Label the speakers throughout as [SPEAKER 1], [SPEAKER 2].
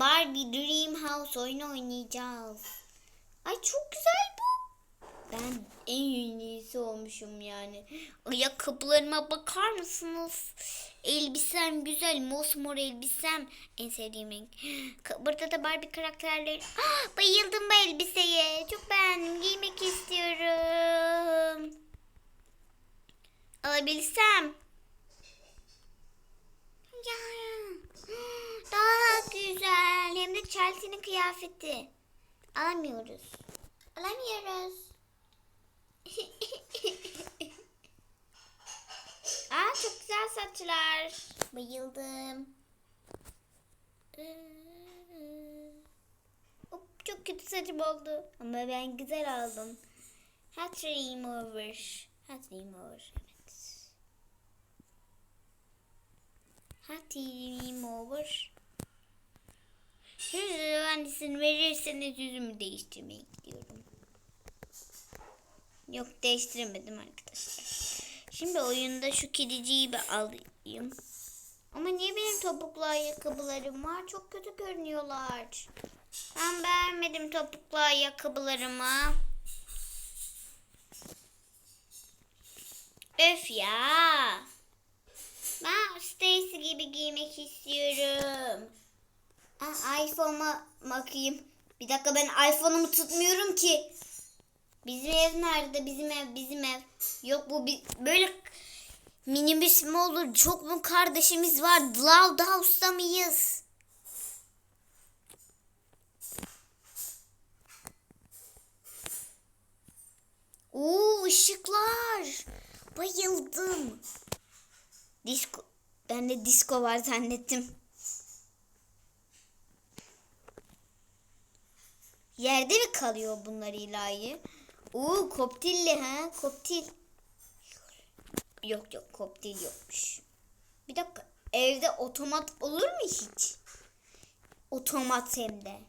[SPEAKER 1] Barbie Dream House oyunu oynayacağız. Ay çok güzel bu. Ben en iyisi olmuşum yani. Ayakkabılarıma bakar mısınız? Elbisem güzel. Mosmor elbisem. En sevdiğim renk. Burada da Barbie karakterleri. Ah, bayıldım bu elbiseye. Çok beğendim. Giymek istiyorum. Alabilsem. Ya. De Chelsea'nin kıyafeti. Alamıyoruz. Alamıyoruz. Aa çok güzel saçlar. Bayıldım. Hop, çok kötü saçım oldu. Ama ben güzel aldım. Hat remover. Hat remover. Evet. Hat remover. Şöyle mühendisini verirseniz yüzümü değiştirmeye gidiyorum. Yok değiştiremedim arkadaşlar. Şimdi oyunda şu kediciyi bir alayım. Ama niye benim topuklu ayakkabılarım var? Çok kötü görünüyorlar. Ben beğenmedim topuklu ayakkabılarımı. Öf ya. Ben Stacy gibi giymek istiyorum. İPhone'a bakayım. Bir dakika ben iPhone'umu tutmuyorum ki. Bizim ev nerede? Bizim ev, bizim ev. Yok bu bir, böyle minibüs mü olur? Çok mu kardeşimiz var? Loud House'da mıyız? Oo ışıklar. Bayıldım. Disko. Ben de disco var zannettim. Yerde mi kalıyor bunlar ilahi? Oo koptilli ha koptil. Yok yok koptil yokmuş. Bir dakika evde otomat olur mu hiç? Otomat hem de.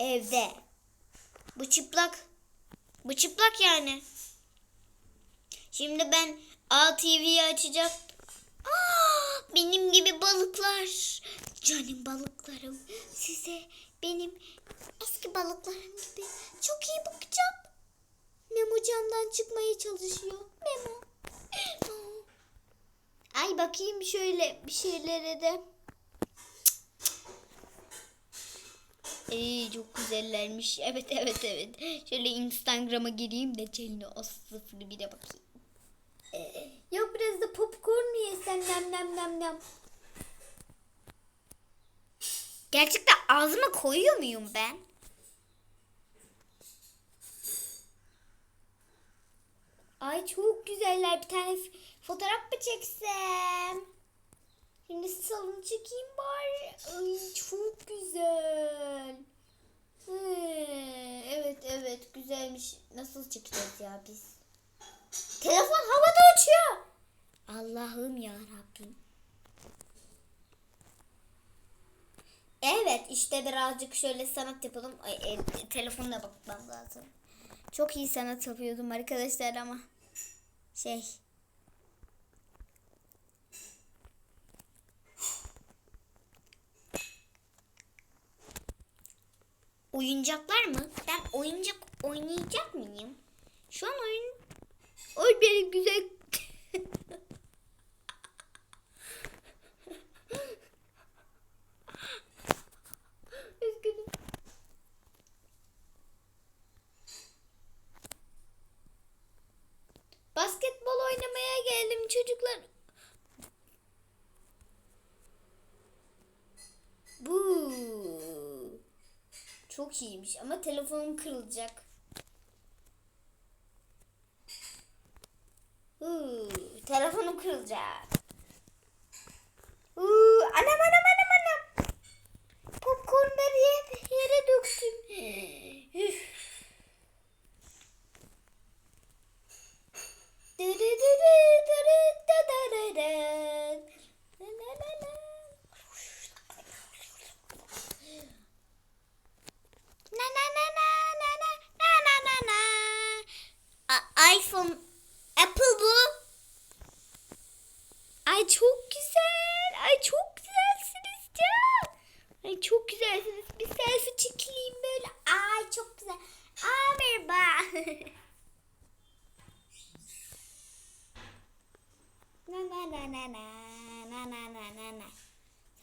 [SPEAKER 1] Evde. Bu çıplak. Bu çıplak yani. Şimdi ben ATV'yi açacak. Aa, benim gibi balıklar. Canım balıklarım. Size benim eski balıklarım gibi çok iyi bakacağım. Memo camdan çıkmaya çalışıyor. Memo. Ay bakayım şöyle bir şeylere de. Ee, çok güzellermiş. Evet evet evet. Şöyle Instagram'a gireyim de Celino Aslı'sını bir de bakayım. Ee, yok biraz da popcorn mu yesem nem nem nem nem. Gerçekten ağzıma koyuyor muyum ben? Ay çok güzeller. Bir tane fotoğraf mı çeksem? Şimdi salonu çekeyim bari. Ay çok güzel. Hı, evet evet güzelmiş. Nasıl çıkacağız ya biz? Telefon havada uçuyor. Allah'ım ya Rabbim. Evet işte birazcık şöyle sanat yapalım. Ay, e, telefonla bakmam lazım. Çok iyi sanat yapıyordum arkadaşlar ama şey Oyuncaklar mı? Ben oyuncak oynayacak mıyım? Şu an oyun... Oy benim güzel... Üzgünüm. Basketbol oynamaya geldim çocuklar. Bu çok iyiymiş ama telefonum kırılacak. Huu, telefonum kırılacak. Huu, anam anam anam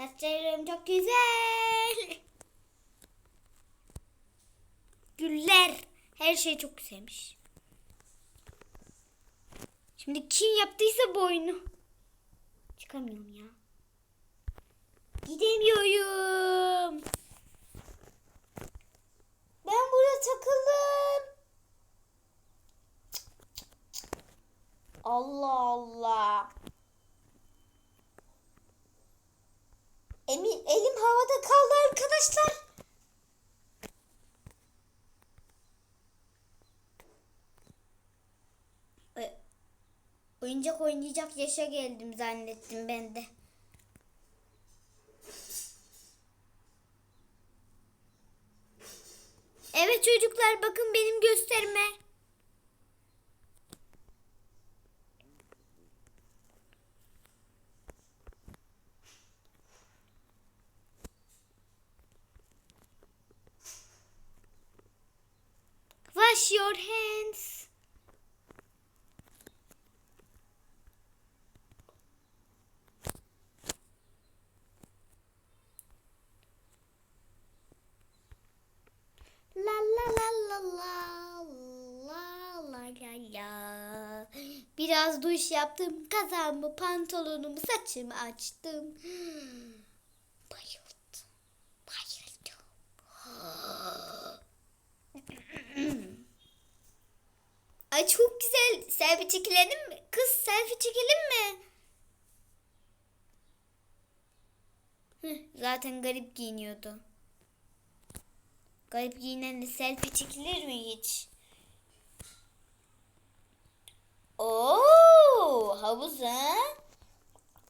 [SPEAKER 1] Saçlarım çok güzel. Güller. Her şey çok güzelmiş. Şimdi kim yaptıysa bu oyunu. Çıkamıyorum ya. Gidemiyorum. Ben burada takıldım. Allah Allah. Emin, elim havada kaldı arkadaşlar. Oyuncak oynayacak yaşa geldim zannettim ben de. Evet çocuklar bakın benim gösterime. Wash your hands. La la la la la la la la la. Biraz duş yaptım, kazağımı, pantolonumu, saçımı açtım. Bayıldım. Bayıldım. Çok güzel. Selfie çekilelim mi? Kız selfie çekelim mi? Zaten garip giyiniyordu. Garip giyinenle selfie çekilir mi hiç? Oo, havuz ha?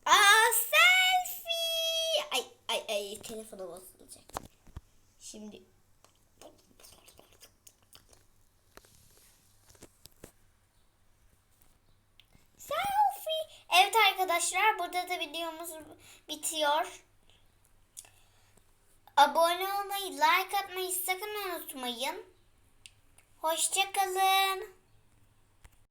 [SPEAKER 1] Aa, selfie! Ay ay ay telefona basılacak. Şimdi Selfie. Evet arkadaşlar burada da videomuz bitiyor. Abone olmayı, like atmayı sakın unutmayın. Hoşçakalın.